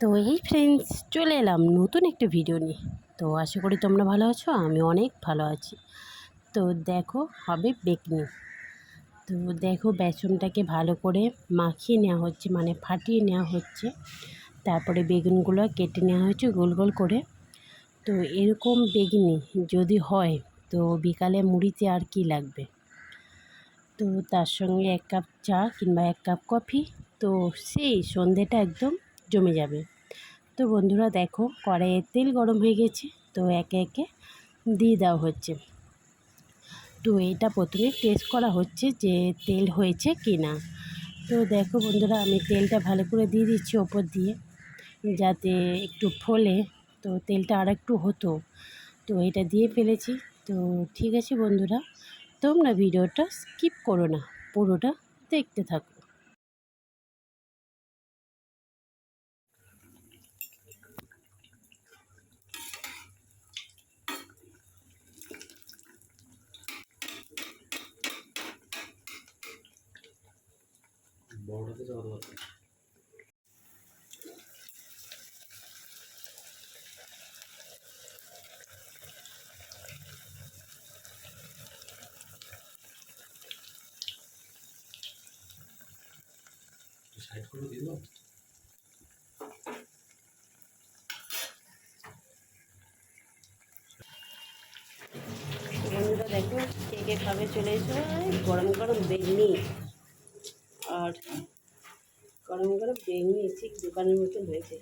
তো এই ফ্রেন্ডস চলে এলাম নতুন একটা ভিডিও নিয়ে। তো আশা করি তোমরা ভালো আছো, আমি অনেক ভালো আছি। তো দেখো, হবে বেকনি। তো দেখো, বেসনটাকে ভালো করে মাখিয়ে নেওয়া হচ্ছে মানে ফাটিয়ে নেওয়া হচ্ছে। তারপরে বেগুনগুলো কেটে নেওয়া হচ্ছে গোল গোল করে। তো এরকম বেগনি যদি হয়, তো বিকালে মুড়িতে আর কি লাগবে? তো তার সঙ্গে এক কাপ চা কিংবা এক কাপ কফি তো সেই সন্ধেটা একদম জমে যাবে। তো বন্ধুরা দেখো, কড়াইয়ে তেল গরম হয়ে গেছে, তো একে একে দিয়ে দেওয়া হচ্ছে। তো এটা প্রথমে টেস্ট করা হচ্ছে যে তেল হয়েছে কি না তো দেখো বন্ধুরা, আমি তেলটা ভালো করে দিয়ে দিচ্ছি ওপর দিয়ে, যাতে একটু ফোলে, তো তেলটা আর একটু হতো। তো এটা দিয়ে ফেলেছি। তো ঠিক আছে বন্ধুরা, তোমরা ভিডিওটা স্কিপ করো না, পুরোটা দেখতে থাকো। বড়টাতে করে দিল বন্ধুরা দেখো কে কে খাবে চলে এসো। গরম গরম বেগনি। আর গরম গরম বেগুনি ঠিক দোকানের মতন হয়েছে।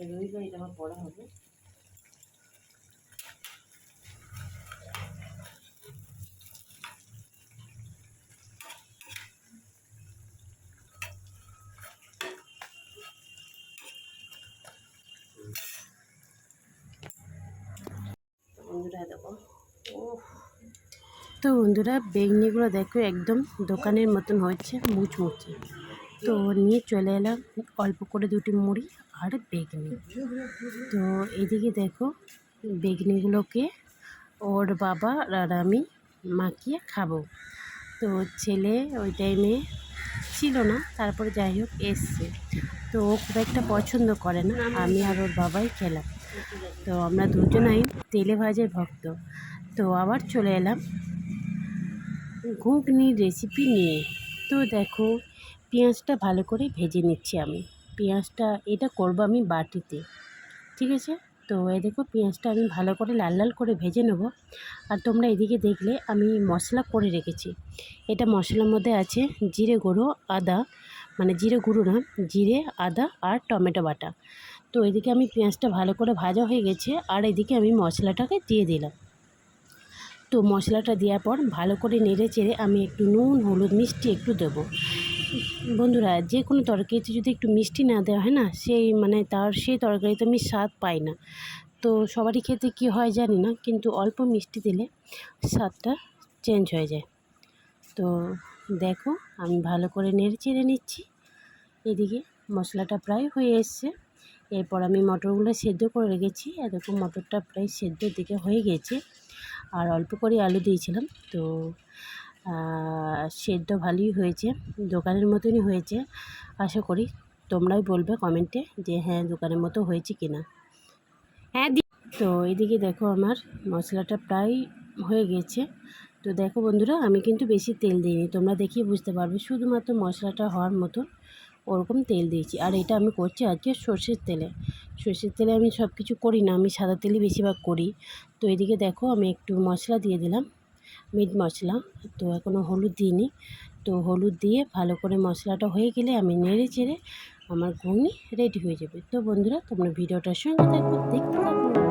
এই রইল, এটা আমার পড়া হবে তো বন্ধুরা দেখো ও তো বন্ধুরা, বেগনিগুলো দেখো একদম দোকানের মতন হয়েছে, মুচমুচে। তো নিয়ে চলে এলাম অল্প করে দুটি মুড়ি আর বেগনি। তো এদিকে দেখো বেগনিগুলোকে ওর বাবা আর আমি মাখিয়ে খাব। তো ছেলে ওই টাইমে ছিল না, তারপরে যাই হোক এসছে। তো ও খুব একটা পছন্দ করে না, আমি আর ওর বাবাই খেলাম। তো আমরা দুজনাই তেলে ভাজের ভক্ত। তো আবার চলে এলাম ঘুগনির রেসিপি নিয়ে। তো দেখো, পেঁয়াজটা ভালো করে ভেজে নিচ্ছি আমি। পেঁয়াজটা, এটা করব আমি বাটিতে। ঠিক আছে? তো এই দেখো, পেঁয়াজটা আমি ভালো করে লাল লাল করে ভেজে নেব। আর তোমরা এদিকে দেখলে, আমি মশলা করে রেখেছি। এটা মশলার মধ্যে আছে জিরে গুঁড়ো, আদা মানে জিরে গুঁড়ো না, জিরে, আদা আর টমেটো বাটা। তো এদিকে আমি পেঁয়াজটা ভালো করে ভাজা হয়ে গেছে। আর এদিকে আমি মশলাটাকে দিয়ে দিলাম। তো মশলাটা দেওয়ার পর ভালো করে নেড়ে চেড়ে আমি একটু নুন, হলুদ, মিষ্টি একটু দেবো। বন্ধুরা, যে কোনো তরকারিতে যদি একটু মিষ্টি না দেওয়া হয় না, সেই মানে তার, সেই তরকারিতে আমি স্বাদ পাই না। তো সবারই খেতে কী হয় জানি না, কিন্তু অল্প মিষ্টি দিলে স্বাদটা চেঞ্জ হয়ে যায়। তো দেখো, আমি ভালো করে নেড়ে চেড়ে নিচ্ছি। এদিকে মশলাটা প্রায় হয়ে এসছে। এরপর আমি মটরগুলো সেদ্ধ করে রেখেছি। এরকম মটরটা প্রায় সেদ্ধর দিকে হয়ে গেছে। আর অল্প করে আলু দিয়েছিলাম। তো সেদ্ধ ভালোই হয়েছে দোকানের মতনই হয়েছে। আশা করি তোমরাই বলবে কমেন্টে যে হ্যাঁ দোকানের মতো হয়েছে কি না হ্যাঁ তো এদিকে দেখো আমার মশলাটা প্রায় হয়ে গেছে। তো দেখো বন্ধুরা আমি কিন্তু বেশি তেল দিইনি তোমরা দেখিয়ে বুঝতে পারবে। শুধুমাত্র মশলাটা হওয়ার মতন ওরকম তেল দিয়েছি। আর এটা আমি করছি আজকে সর্ষের তেলে। সর্ষের তেলে আমি সব কিছু করি না, আমি সাদা তেলই বেশিরভাগ করি। তো এদিকে দেখো আমি একটু মশলা দিয়ে দিলাম, মিট মশলা। তো এখনও হলুদ দিইনি। তো হলুদ দিয়ে ভালো করে মশলাটা হয়ে গেলে আমি নেড়ে চেড়ে আমার ঘুগনি রেডি হয়ে যাবে। তো বন্ধুরা তোমরা ভিডিওটার সঙ্গে থাকো, দেখতে থাকো।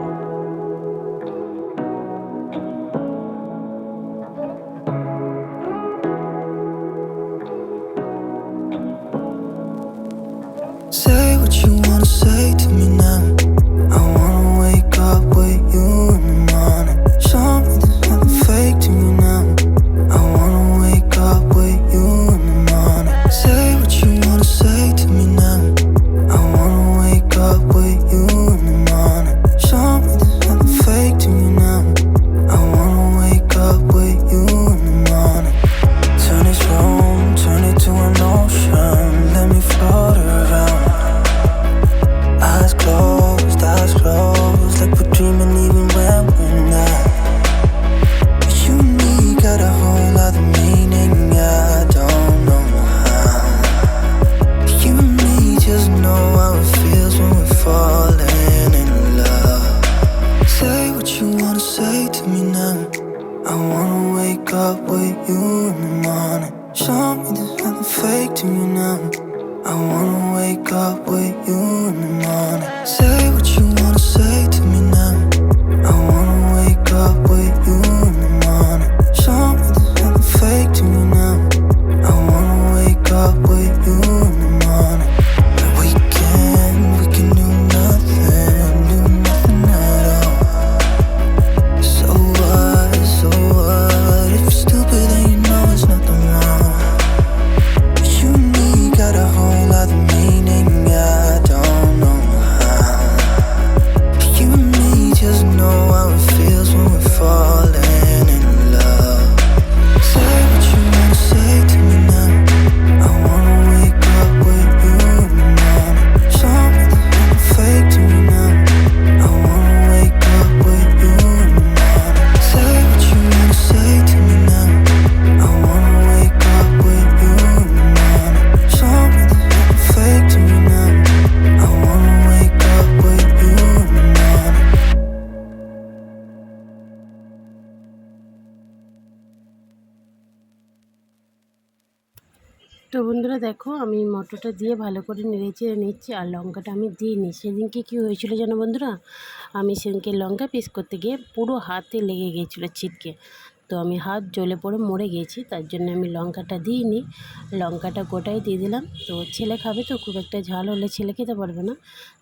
Wanna up with you তো বন্ধুরা দেখো, আমি মটরটা দিয়ে ভালো করে নেড়েচে নিচ্ছি আর লঙ্কাটা আমি দিইনি সেদিনকে কী হয়েছিল জানো বন্ধুরা? আমি সেদিনকে লঙ্কা পিস করতে গিয়ে পুরো হাতে লেগে গিয়েছিল ছিটকে। তো আমি হাত জ্বলে পড়ে মরে গেছি তার জন্য আমি লঙ্কাটা দিইনি। লঙ্কাটা গোটাই দিয়ে দিলাম। তো ছেলে খাবে তো, খুব একটা ঝাল হলে ছেলে খেতে পারবে না।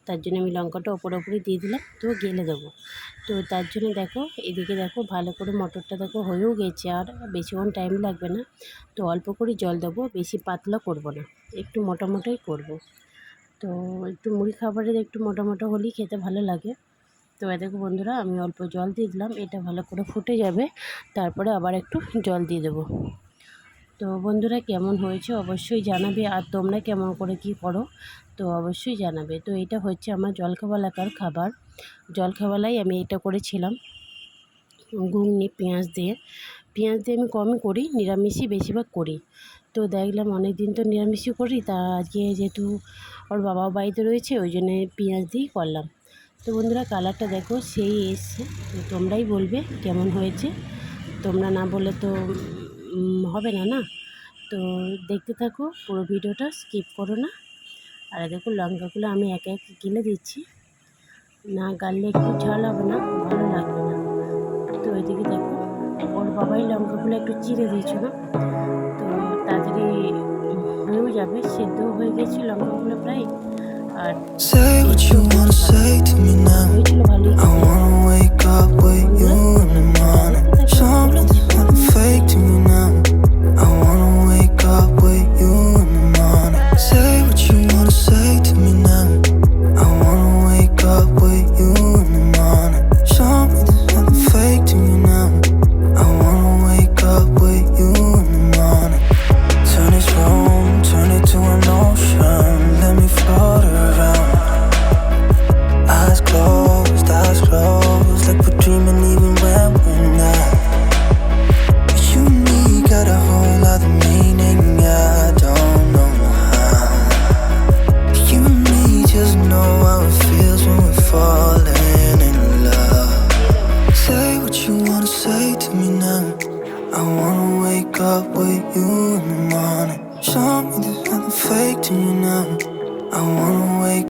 তার জন্য আমি লঙ্কাটা ওপর ওপরে দিয়ে দিলাম। তো গেলে দেবো। তো তার জন্য দেখো, এদিকে দেখো, ভালো করে মটরটা দেখো হয়েও গেছে। আর বেশিক্ষণ টাইম লাগবে না। তো অল্প করে জল দেবো, বেশি পাতলা করব না। একটু মোটা মোটাই করব। তো একটু মুড়ি খাবারের একটু মোটা মোটা হলেই খেতে ভালো লাগে। তো দেখো বন্ধুরা, আমি অল্প জল দিয়ে দিলাম, এটা ভালো করে ফুটে যাবে, তারপরে আবার একটু জল দিয়ে দেবো। তো বন্ধুরা, কেমন হয়েছে অবশ্যই জানাবে, আর তোমরা কেমন করে কি করো, তো অবশ্যই জানাবে। তো এটা হচ্ছে আমার জলখাবালাকার খাবার। জলখাবালাই আমি এটা করেছিলাম, ঘুগনি, পেঁয়াজ দিয়ে। পেঁয়াজ দিয়ে আমি কমই করি, নিরামিষই বেশিরভাগ করি। তো দেখলাম অনেক দিন তো নিরামিষই করি, তা আজকে যেহেতু ওর বাবাও বাড়িতে রয়েছে, ওই জন্যে পেঁয়াজ দিয়েই করলাম। তো বন্ধুরা কালারটা দেখো, সেই এসছে। তোমরাই বলবে কেমন হয়েছে। তোমরা না বলে তো হবে না না? তো দেখতে থাকো, পুরো ভিডিওটা স্কিপ করো না। আর দেখো, লঙ্কাগুলো আমি একে একে গিলে দিচ্ছি। না গাললে একটু ঝাল হবে না, ভালো লাগবে না। তো ওইদিকে দেখো, ওর বাবাই লঙ্কাগুলো একটু চিড়ে দিয়েছিল তো তাড়াতাড়ি হয়েও যাবে সেদ্ধ হয়ে গেছে লঙ্কাগুলো প্রায়। Say what you wanna say to me now. I wanna wake up with you in the morning.